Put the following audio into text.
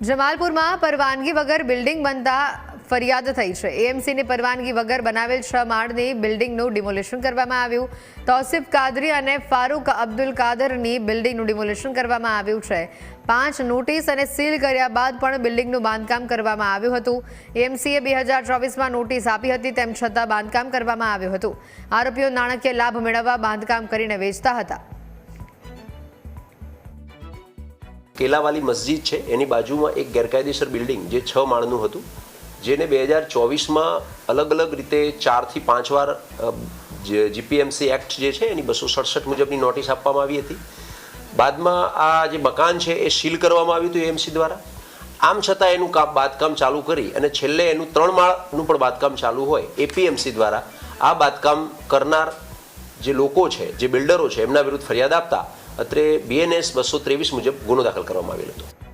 જમાલપુરમાં પરવાનગી વગર બિલ્ડિંગ બનતા ફરિયાદ થઈ છે. એએમસીની પરવાનગી વગર બનાવેલ છ માળની બિલ્ડિંગનું ડિમોલિશન કરવામાં આવ્યું. તૌસિફ કાદરી અને ફારૂક અબ્દુલ કાદરની બિલ્ડિંગનું ડિમોલિશન કરવામાં આવ્યું છે. પાંચ નોટિસ અને સીલ કર્યા બાદ પણ બિલ્ડિંગનું બાંધકામ કરવામાં આવ્યું હતું. એએમસીએ બે હજાર ચોવીસમાં નોટિસ આપી હતી તેમ છતાં બાંધકામ કરવામાં આવ્યું હતું. આરોપીઓ નાણાકીય લાભ મેળવવા બાંધકામ કરીને વેચતા હતા. કેલાવાલી મસ્જિદ છે, એની બાજુમાં એક ગેરકાયદેસર બિલ્ડિંગ જે છ માળનું હતું, જેને બે હજાર ચોવીસમાં અલગ અલગ રીતે ચારથી પાંચ વાર જીપીએમસી એક્ટ જે છે, એની બસો સડસઠ મુજબની નોટિસ આપવામાં આવી હતી. બાદમાં આ જે મકાન છે, એ સીલ કરવામાં આવ્યું હતું એમસી દ્વારા. આમ છતાં એનું કામ બાંધકામ ચાલુ કરી અને છેલ્લે એનું ત્રણ માળનું પણ બાંધકામ ચાલુ હોય એપીએમસી દ્વારા. આ બાંધકામ કરનાર જે લોકો છે, જે બિલ્ડરો છે, એમના વિરુદ્ધ ફરિયાદ આપતા અત્રે બીએનએસ બસો ત્રેવીસ મુજબ ગુનો દાખલ કરવામાં આવેલો હતો.